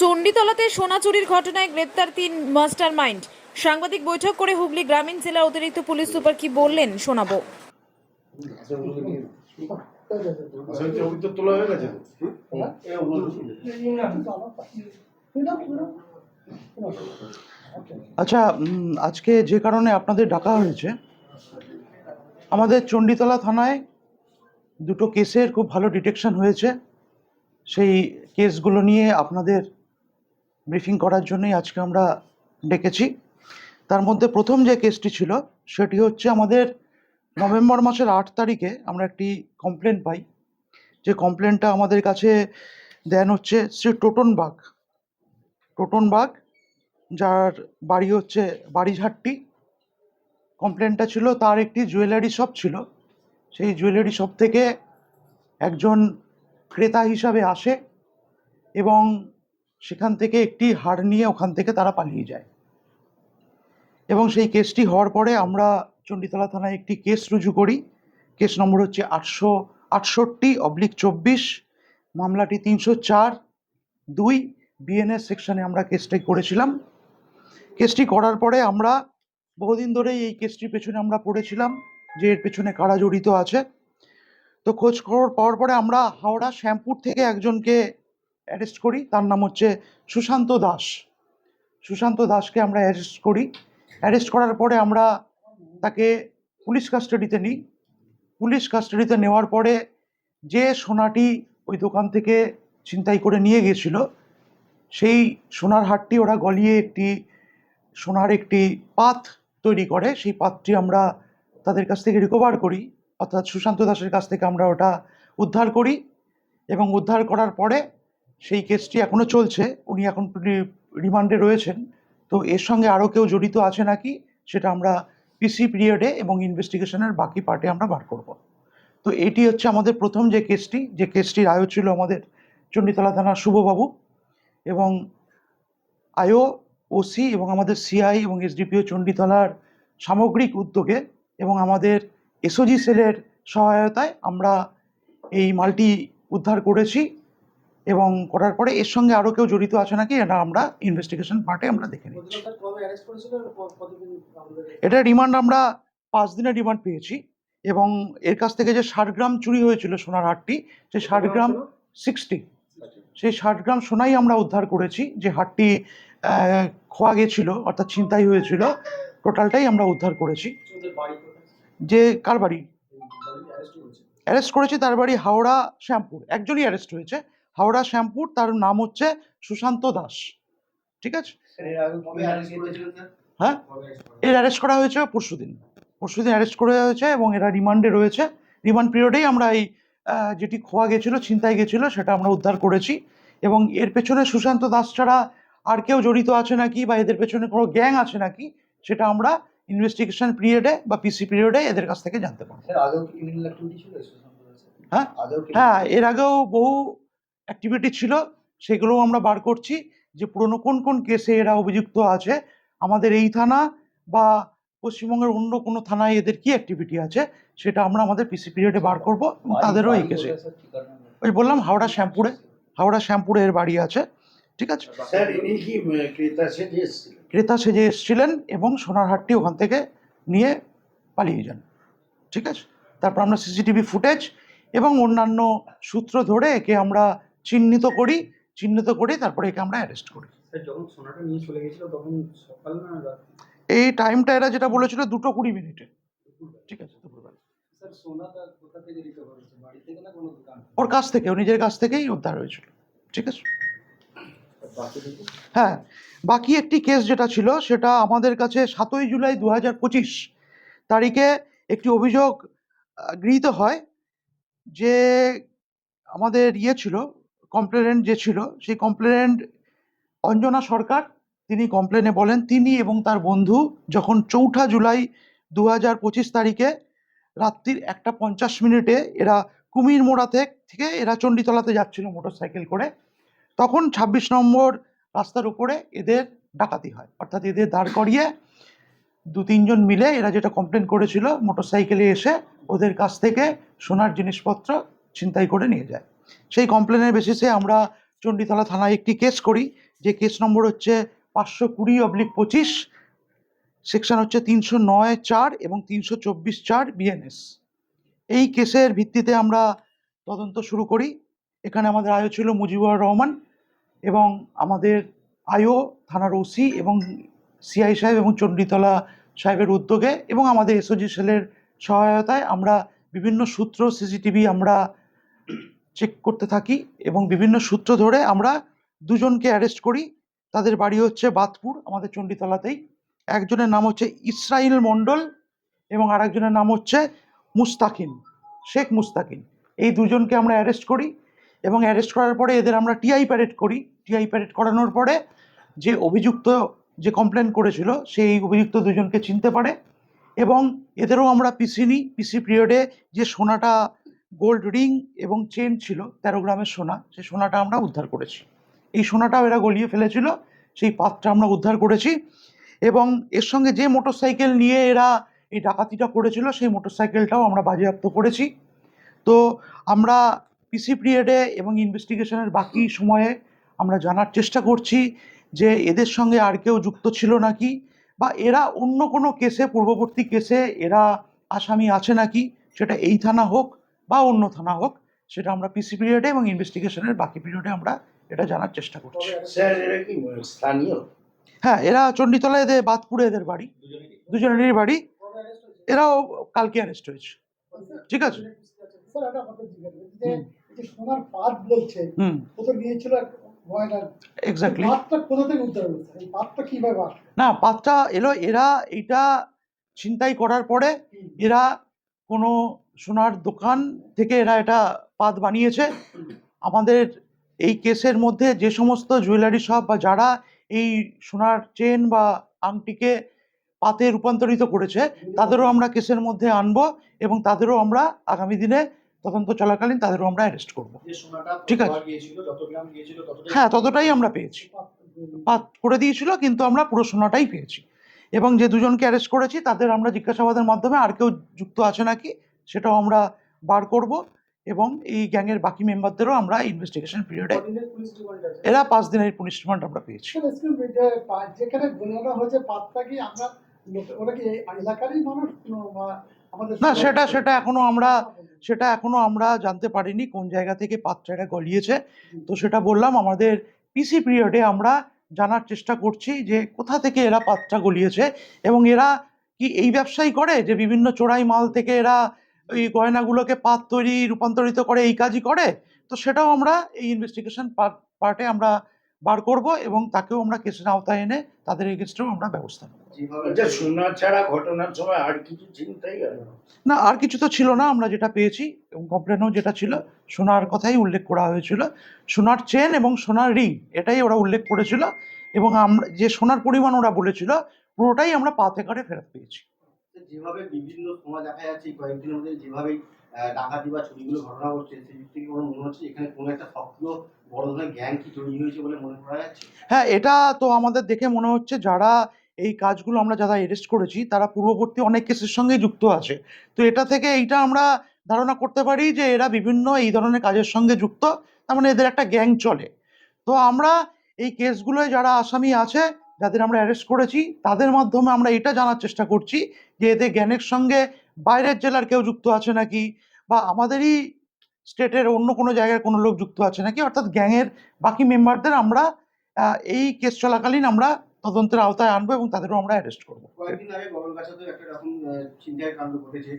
চণ্ডীতলাতে সোনা চুরির ঘটনায় গ্রেপ্তার তিন মাস্টার মাইন্ড সাংবাদিক বৈঠক করে হুগলি গ্রামীণ জেলার অতিরিক্ত পুলিশ সুপার কি বললেন, শোনাবো। আচ্ছা আজকে যে কারণে আপনাদের ডাকা হয়েছে, আমাদের চণ্ডীতলা থানায় দুটো কেসের খুব ভালো ডিটেকশন হয়েছে। সেই কেসগুলো নিয়ে আপনাদের ব্রিফিং করার জন্যই আজকে আমরা ডেকেছি। তার মধ্যে প্রথম যে কেসটি ছিল, সেটি হচ্ছে আমাদের নভেম্বর মাসের আট তারিখে আমরা একটি কমপ্লেন পাই। যে কমপ্লেনটা আমাদের কাছে দেন হচ্ছে শ্রী টোটন বাগ টোটন বাগ যার বাড়ি হচ্ছে বাড়িঝাট্টি কমপ্লেনটা ছিল, তার একটি জুয়েলারি শপ ছিল। সেই জুয়েলারি শপ থেকে একজন ক্রেতা হিসাবে আসে এবং সেখান থেকে একটি হার নিয়ে ওখান থেকে তারা পালিয়ে যায়। এবং সেই কেসটি হওয়ার পরে আমরা চণ্ডীতলা থানায় একটি কেস রুজু করি। কেস নম্বর হচ্ছে আটশো আটষট্টি অবলিক চব্বিশ, মামলাটি তিনশো চার, দুই বিএনএস সেকশনে আমরা কেসটি করেছিলাম। কেসটি করার পরে আমরা বহুদিন ধরেই এই কেসটির পেছনে আমরা পড়েছিলাম যে এর পেছনে কারা জড়িত আছে। তো খোঁজ খবর পাওয়ার পরে আমরা হাওড়া শ্যামপুর থেকে একজনকে অ্যারেস্ট করি, তার নাম হচ্ছে সুশান্ত দাস। সুশান্ত দাসকে আমরা অ্যারেস্ট করি। অ্যারেস্ট করার পরে আমরা তাকে পুলিশ কাস্টাডিতে নিই। পুলিশ কাস্টাডিতে নেওয়ার পরে যে সোনাটি ওই দোকান থেকে ছিনতাই করে নিয়ে গেছিল, সেই সোনার হাটটি ওরা গলিয়ে একটি সোনার একটি পাত তৈরি করে। সেই পাতটি আমরা তাদের কাছ থেকে রিকভার করি। অর্থাৎ সুশান্ত দাসের কাছ থেকে আমরা ওটা উদ্ধার করি এবং উদ্ধার করার পরে সেই কেসটি এখনও চলছে, উনি এখন রিমান্ডে রয়েছেন। তো এর সঙ্গে আরও কেউ জড়িত আছে নাকি, সেটা আমরা পিসি পিরিয়ডে এবং ইনভেস্টিগেশনের বাকি পার্টে আমরা বার করব। তো এটি হচ্ছে আমাদের প্রথম যে কেসটি, যে কেসটির আয়ো ছিল আমাদের চণ্ডীতলা থানার শুভবাবু এবং আয়ো ওসি এবং আমাদের সিআই এবং এসডিপিও চণ্ডীতলার সামগ্রিক উদ্যোগে এবং আমাদের এসওজি সেলের সহায়তায় আমরা এই মালটি উদ্ধার করেছি। এবং করার পরে এর সঙ্গে আরও কেউ জড়িত আছে নাকি এটা আমরা ইনভেস্টিগেশন পার্টে আমরা দেখে নিচ্ছি। এটা রিমান্ড আমরা পাঁচ দিনের রিমান্ড পেয়েছি এবং এর কাছ থেকে যে ষাট গ্রাম চুরি হয়েছিল সোনার হাটটি সেই ষাট গ্রাম সিক্সটি সেই ষাট। গ্রাম সোনাই আমরা উদ্ধার করেছি যে হাটটি খোয়া গেছিল অর্থাৎ ছিনতাই হয়েছিল টোটালটাই আমরা উদ্ধার করেছি। যে কার বাড়ি? অ্যারেস্ট করেছি। তার বাড়ি হাওড়া শ্যামপুর। একজনই অ্যারেস্ট হয়েছে। হাওড়া শ্যামপুর তার নাম হচ্ছে সুশান্ত দাস। ঠিক আছে? হ্যাঁ? এর অ্যারেস্ট করা হয়েছে পরশু দিন পরশু দিন অ্যারেস্ট করা হয়েছে এবং এরা রিমান্ডে রয়েছে। রিমান্ড পিরিয়ডেই আমরা এই যেটি খোয়া গেছিল ছিনতাই গেছিল সেটা আমরা উদ্ধার করেছি। এবং এর পেছনে সুশান্ত দাস ছাড়া আর কেউ জড়িত আছে নাকি বা এদের পেছনে কোনো গ্যাং আছে নাকি সেটা আমরা ইনভেস্টিগেশন পিরিয়ডে বা পিসি পিরিয়ডে এদের কাছ থেকে জানতে পারব? হ্যাঁ? হ্যাঁ এর আগেও বহু অ্যাক্টিভিটি ছিল সেগুলোও আমরা বার করছি যে পুরনো কোন কোন কেসে এরা অভিযুক্ত আছে আমাদের এই থানা বা পশ্চিমবঙ্গের অন্য কোনো থানায় এদের কি অ্যাক্টিভিটি আছে সেটা আমরা আমাদের পিসি পিরিয়ডে বার করব এবং তাদেরও এই কেসে? ওই বললাম হাওড়া শ্যামপুরে হাওড়া শ্যামপুরে এর বাড়ি আছে ঠিক আছে? স্যার ইনি কি আহ, ক্রেতা সেজে এসেছিলেন? ক্রেতা সেজে এসেছিলেন এবং সোনার হাটটি ওখান থেকে নিয়ে পালিয়ে যান ঠিক আছে? তারপর আমরা সিসিটিভি ফুটেজ এবং অন্যান্য সূত্র ধরে একে আমরা চিহ্নিত করি চিহ্নিত করে তারপরে একে আমরা অ্যারেস্ট করি। যখন সোনাটা নিয়ে চলে গেছিল তখন সকাল না এই টাইমটা এরা যেটা বলেছিল দুটো কুড়ি মিনিটে। ঠিক আছে দুপুরবেলা। ওর কাছ থেকে ও নিজের কাছ থেকেই উদ্ধার হয়েছিল। ঠিক আছে? হ্যাঁ বাকি একটি কেস যেটা ছিল সেটা আমাদের কাছে সাতই জুলাই দু হাজার পঁচিশ তারিখে একটি অভিযোগ গৃহীত হয় যে আমাদের ইয়ে ছিল কমপ্লেনেন্ট যে ছিল, সেই কমপ্লেনেন্ট অঞ্জনা সরকার, তিনি কমপ্লেনে বলেন, তিনি এবং তার বন্ধু যখন চৌঠা জুলাই দু হাজার পঁচিশ তারিখে রাত্রির একটা পঞ্চাশ মিনিটে এরা কুমির মোড়া থেকে এরা চণ্ডীতলাতে যাচ্ছিল মোটর সাইকেল করে, তখন ছাব্বিশ নম্বর রাস্তার উপরে এদের ডাকাতি হয়। অর্থাৎ এদের দাঁড় করিয়ে দু তিনজন মিলে এরা যেটা কমপ্লেন করেছিল মোটর সাইকেলে এসে ওদের কাছ থেকে সোনার জিনিসপত্র ছিনতাই করে নিয়ে যায়। সেই কমপ্লেনের বেসিসে আমরা চণ্ডীতলা থানায় একটি কেস করি। যে কেস নম্বর হচ্ছে পাঁচশো কুড়ি অবলিক পঁচিশ সেকশন হচ্ছে তিনশো নয় চার এবং তিনশো চব্বিশ চার বিএনএস এই কেসের ভিত্তিতে আমরা তদন্ত শুরু করি। এখানে আমাদের আয়ো ছিল মুজিবুর রহমান এবং আমাদের আয়ো থানার ওসি এবং সিআই সাহেব এবং চণ্ডীতলা সাহেবের উদ্যোগে এবং আমাদের এসওজি সেলের সহায়তায় আমরা বিভিন্ন সূত্র সিসিটিভি আমরা চেক করতে থাকি এবং বিভিন্ন সূত্র ধরে আমরা দুজনকে অ্যারেস্ট করি। তাদের বাড়ি হচ্ছে বাতপুর, আমাদের চণ্ডীতলাতেই। একজনের নাম হচ্ছে ইসরাইল মণ্ডল এবং আরেকজনের নাম হচ্ছে মুস্তাকিন শেখ মুস্তাকিন এই দুজনকে আমরা অ্যারেস্ট করি এবং অ্যারেস্ট করার পরে এদের আমরা টিআই প্যারেড করি। টিআই প্যারেড করানোর পরে যে অভিযুক্ত যে কমপ্লেন করেছিল, সেই অভিযুক্ত দুজনকে চিনতে পারে এবং এদেরও আমরা পিসি নিই। পিসি পিরিয়ডে যে সোনাটা গোল্ড রিং এবং চেন ছিল তেরো গ্রামের সোনা, সেই সোনাটা আমরা উদ্ধার করেছি। এই সোনাটাও এরা গলিয়ে ফেলেছিল, সেই পাতটা আমরা উদ্ধার করেছি এবং এর সঙ্গে যে মোটরসাইকেল নিয়ে এরা এই ডাকাতিটা করেছিল, সেই মোটরসাইকেলটাও আমরা বাজেয়াপ্ত করেছি। তো আমরা পিসি পিরিয়ডে এবং ইনভেস্টিগেশনের বাকি সময়ে আমরা জানার চেষ্টা করছি যে এদের সঙ্গে আর কেউ যুক্ত ছিল নাকি বা এরা অন্য কোনো কেসে, পূর্ববর্তী কেসে এরা আসামি আছে নাকি, সেটা এই থানা হোক বা অন্য থানা হোক সেটা আমরা পিসি পিরিয়ডে এবং ইনভেস্টিগেশনের বাকি পিরিয়ডে আমরা এটা জানার চেষ্টা করছি। স্যার এরা কি স্থানীয়? হ্যাঁ এরা চণ্ডীতলা এদের বাদপুরে এদের বাড়ি। দুজনেরই বাড়ি। এরাও কালকে অ্যারেস্ট হয়েছে। ঠিক আছে? না? পাতটা এলো এরা এটা ছিনতাই করার পরে এরা কোনো সোনার দোকান থেকে এরা এটা পাত বানিয়েছে। আমাদের এই কেসের মধ্যে যে সমস্ত জুয়েলারি শপ বা যারা এই সোনার চেন বা আংটিকে পাতে রূপান্তরিত করেছে তাদেরও আমরা কেসের মধ্যে আনব এবং তাদেরও আমরা আগামী দিনে তদন্ত চলাকালীন তাদেরও আমরা অ্যারেস্ট করব। ঠিক আছে। হ্যাঁ ততটাই আমরা পেয়েছি। পাত করে দিয়েছিল কিন্তু আমরা পুরো সোনাটাই পেয়েছি। এবং যে দুজনকে অ্যারেস্ট করেছি তাদের আমরা জিজ্ঞাসাবাদের মাধ্যমে আর কেউ যুক্ত আছে নাকি? সেটাও আমরা বার করব এবং এই গ্যাংয়ের বাকি মেম্বারদেরও আমরা ইনভেস্টিগেশন পিরিয়ডে পুলিশ রিমান্ড এরা পাঁচ দিনের পুনিশমেন্ট আমরা পেয়েছি। যেখানে হয়েছে পাতটা কি আমরা ন, সেটা সেটা এখনও আমরা সেটা এখনও আমরা জানতে পারিনি কোন জায়গা থেকে পাত্রটা গলিয়েছে। তো সেটা বললাম আমাদের পিসি পিরিয়ডে আমরা জানার চেষ্টা করছি যে কোথা থেকে এরা পাত্রটা গলিয়েছে এবং এরা কি এই ব্যবসাই করে যে বিভিন্ন চোরাই মাল থেকে এরা ওই গয়নাগুলোকে পাত তৈরি রূপান্তরিত করে এই কাজই করে তো সেটাও আমরা এই ইনভেস্টিগেশন পার্টে আমরা বার করব এবং তাকেও আমরা কেসের আওতায় এনে তাদের এগেনস্টেও আমরা ব্যবস্থা নেব। আচ্ছা সোনা ছাড়া ঘটনার সময় আর কিছু চিন্তাই না। আর কিছু তো ছিল না আমরা যেটা পেয়েছি এবং কমপ্লেনও যেটা ছিল সোনার কথাই উল্লেখ করা হয়েছিল। সোনার চেন এবং সোনার রিং এটাই ওরা উল্লেখ করেছিল এবং আমরা যে সোনার পরিমাণ ওরা বলেছিল পুরোটাই আমরা পাতে করে ফেরত পেয়েছি। যেভাবে বিভিন্ন সময় দেখা যাচ্ছে কয়েকদিনের মধ্যে যেভাবে ডাকাতি বা চুরিগুলো ঘটনা ঘটছে, সেই দিক থেকে কোনো মনে হচ্ছে এখানে কোনো একটা সক্রিয় বড় ধরনের গ্যাং কি তৈরি হয়েছে বলে মনে করা যাচ্ছে? হ্যাঁ এটা তো আমাদের দেখে মনে হচ্ছে যারা এই কাজগুলো আমরা যারা অ্যারেস্ট করেছি, তারা পূর্ববর্তী অনেক কেসের সঙ্গে যুক্ত আছে। তো এটা থেকে এইটা আমরা ধারণা করতে পারি যে এরা বিভিন্ন এই ধরনের কাজের সঙ্গে যুক্ত, তার মানে এদের একটা গ্যাং চলে। তো আমরা এই কেসগুলোয় যারা আসামি আছে যাদের আমরা অ্যারেস্ট করেছি তাদের মাধ্যমে আমরা এটা জানার চেষ্টা করছি যে এদের গ্যাংয়ের সঙ্গে বাইরের জেলার কেউ যুক্ত আছে নাকি? বা আমাদেরই স্টেটের অন্য কোনো জায়গায় কোনো লোক যুক্ত আছে নাকি? অর্থাৎ গ্যাংয়ের বাকি মেম্বারদের আমরা এই কেস চলাকালীন আমরা তদন্তের আওতায় আনব এবং তাদেরও আমরা অ্যারেস্ট করব। কয়েকদিন আগে একটা কাণ্ড ঘটেছে।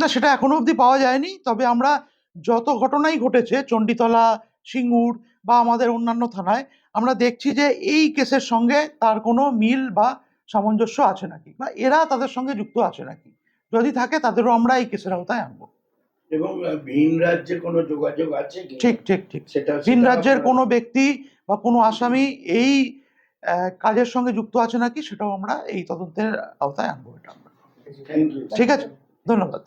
না সেটা এখনও অবধি পাওয়া যায়নি। তবে আমরা যত ঘটনাই ঘটেছে চণ্ডীতলা সিঙ্গুর বা আমাদের অন্যান্য থানায় আমরা দেখছি যে এই কেসের সঙ্গে তার কোনো মিল বা সামঞ্জস্য আছে নাকি? বা এরা তাদের সঙ্গে যুক্ত আছে নাকি? যদি থাকে তাদেরও আমরা এই কেসের আওতায় আনব। এবং ভিন রাজ্যে কোনো যোগাযোগ আছে ঠিক ঠিক ঠিক। সেটা ভিন রাজ্যের কোনো ব্যক্তি বা কোনো আসামি এই কাজের সঙ্গে যুক্ত আছে নাকি সেটাও আমরা এই তদন্তের আওতায় আনব এটা আমরা। ঠিক আছে ধন্যবাদ।